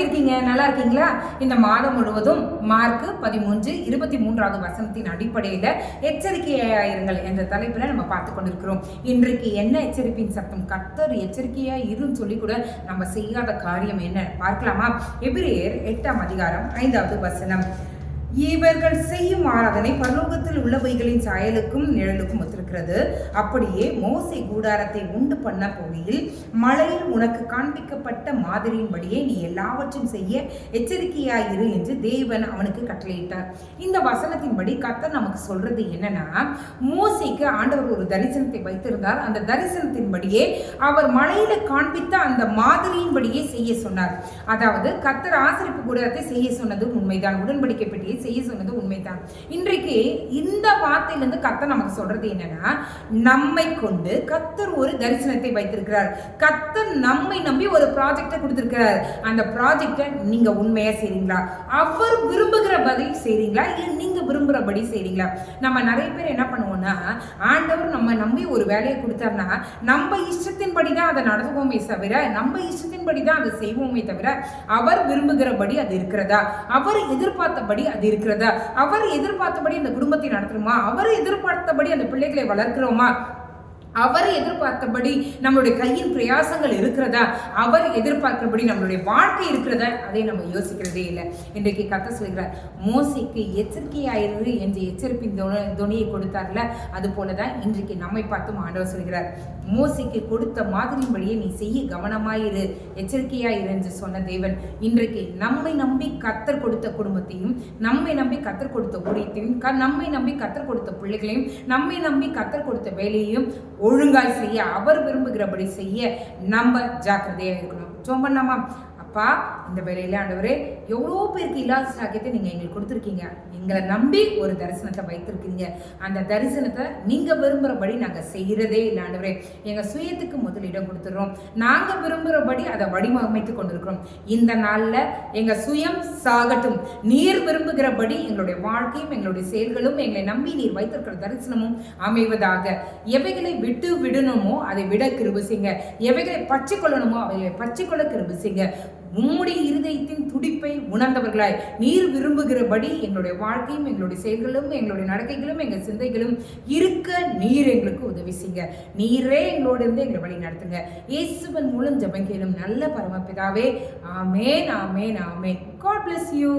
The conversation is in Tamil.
இருக்கீங்க? நல்லா இருக்கீங்களா? இந்த மாதம் முழுவதும் மார்க் பதிமூன்று இருபத்தி மூன்றாவது வசனத்தின் அடிப்படையில் எச்சரிக்கையாயிருங்கள் என்ற தலைப்பில் நம்ம பார்த்து கொண்டிருக்கிறோம். இன்றைக்கு என்ன எச்சரிப்பின் சத்தம்? கர்த்தர் எச்சரிக்கையா இருன்னு சொல்லி கூட நம்ம செய்யாத காரியம் என்ன? பார்க்கலாமா? எபிரேயர் எட்டாம் அதிகாரம் ஐந்தாவது வசனம். இவர்கள் செய்யும் ஆராதனை பரலோகத்தில் உள்ளவைகளின் சாயலுக்கும் நிழலுக்கும் இருக்கிறது. அப்படியே மோசை கூடாரத்தை உண்டு பண்ண போகையில் மலையில் உனக்கு காண்பிக்கப்பட்ட மாதிரியின்படியே நீ எல்லாவற்றையும் செய்ய எச்சரிக்கையாயிரு என்று தேவன் அவனுக்கு கட்டளையிட்டார். இந்த வசனத்தின்படி கத்தர் நமக்கு சொல்றது என்னன்னா மோசைக்கு ஆண்டவர் ஒரு தரிசனத்தை வைத்திருந்தார். அந்த தரிசனத்தின்படியே அவர் மலையில காண்பித்த அந்த மாதிரியின்படியே செய்ய சொன்னார். அதாவது கத்தர் ஆசிரிப்பு கூடாரத்தை செய்ய சொன்னது உண்மைதான். உடன்படிக்கை பெட்டியை செய்ய சொன்னது உண்மைதான். இன்றைக்கு இந்த வார்த்தையிலிருந்து கத்தர் நமக்கு சொல்றது என்னன்னா நம்மை கொண்டு கத்தர் ஒரு தரிசனத்தை வைத்திருக்கிறார். கத்தர் நம்மை நம்பி ஒரு ப்ராஜெக்டை கொடுத்திருக்கிறார். அந்த ப்ராஜெக்டை நீங்க உண்மையா செய்றீங்களா? அவர் விரும்புகிறபடி செய்றீங்களா? இல்லை நீங்க விரும்புகிறபடி செய்றீங்களா? நம்ம நிறைய பேர் என்ன பண்ணுவோம்னா ஆண்டவர் நம்ம நம்பி ஒரு வேலையை கொடுத்தாருன்னா நம்ம இஷ்டத்தின்படி தான் அதை நடத்துவோமே தவிர நம்ம இஷ்டத்தின்படி தான் அதை செய்வோமே தவிர அவர் விரும்புகிறபடி அது இருக்கிறதா? அவர் எதிர்பார்த்தபடி அது இருக்கிறதா? அவர் எதிர்பார்த்தபடி அந்த குடும்பத்தை நடத்துறோமா அவர் எதிர்பார்த்தபடி அந்த பிள்ளைகளை வளர்க்கிறோமா? அவர் எதிர்பார்த்தபடி நம்மளுடைய கையின் பிரயாசங்கள் இருக்கிறதா? அவர் எதிர்பார்க்கிறபடி நம்மளுடைய வாழ்க்கை இருக்கிறதா? அதை நம்ம யோசிக்கிறதே இல்லை. இன்றைக்கு கத்த சொல்கிறார் மோசிக்கு எச்சரிக்கையாயிரு என்ற எச்சரிப்பின் துணியை கொடுத்தார்ல? அது போல தான் இன்றைக்கு நம்மை பார்த்தும் ஆண்டவர் சொல்கிறார் மோசிக்கு கொடுத்த மாதிரியின்படியே நீ செய்ய கவனமாயிரு எச்சரிக்கையாயிரு என்று சொன்ன தேவன் இன்றைக்கு நம்மை நம்பி கத்தர் கொடுத்த குடும்பத்தையும் நம்மை நம்பி கத்தர் கொடுத்த ஊழியத்தையும் க- நம்மை நம்பி கத்தர் கொடுத்த பிள்ளைகளையும் நம்மை நம்பி கத்தர் கொடுத்த வேலையையும் ஒழுங்காய் செய்ய அவர் விரும்புகிறபடி செய்ய நம்ம ஜாக்கிரதையாக இருக்கணும். ஜோம் பண்ணாமா அப்பா இந்த வேலையில ஆண்டவரே எவ்வளோ பேருக்கு இல்லாத சாக்கியத்தை நீங்கள் எங்களுக்கு கொடுத்துருக்கீங்க. எங்களை நம்பி ஒரு தரிசனத்தை வைத்திருக்கீங்க அந்த தரிசனத்தை நீங்கள் விரும்புகிறபடி நாங்கள் செய்கிறதே இல்லை ஆண்டவரே. எங்கள் சுயத்துக்கு முதலிடம் கொடுத்துட்றோம் நாங்கள் விரும்புகிறபடி அதை வடிவமைத்து கொண்டிருக்கிறோம். இந்த நாளில் எங்கள் சுயம் சாகட்டும். நீர் விரும்புகிறபடி எங்களுடைய வாழ்க்கையும் எங்களுடைய செயல்களும் எங்களை நம்பி நீர் வைத்திருக்கிற தரிசனமும் அமைவதாக. எவைகளை விட்டு விடணுமோ அதை விட கிருபு எவைகளை பச்சை கொள்ளணுமோ அவைகளை பச்சை கொள்ள கிருபு உம்முடைய இருதயத்தின் துடிப்பை உணர்ந்தவர்களாய். நீர் விரும்புகிறபடி எங்களுடைய வாழ்க்கையும் எங்களுடைய செயல்களும் எங்களுடைய நடக்கைகளும் எங்கள் சிந்தைகளும் இருக்க நீர் எங்களுக்கு உதவி செய்யுங்க. நீரே எங்களோடு இருந்து எங்களை வழி நடத்துங்க. இயேசுவன் மூலம் ஜெபம் நல்ல பரமபிதாவே. ஆமேன் ஆமேன் ஆமேன். God bless you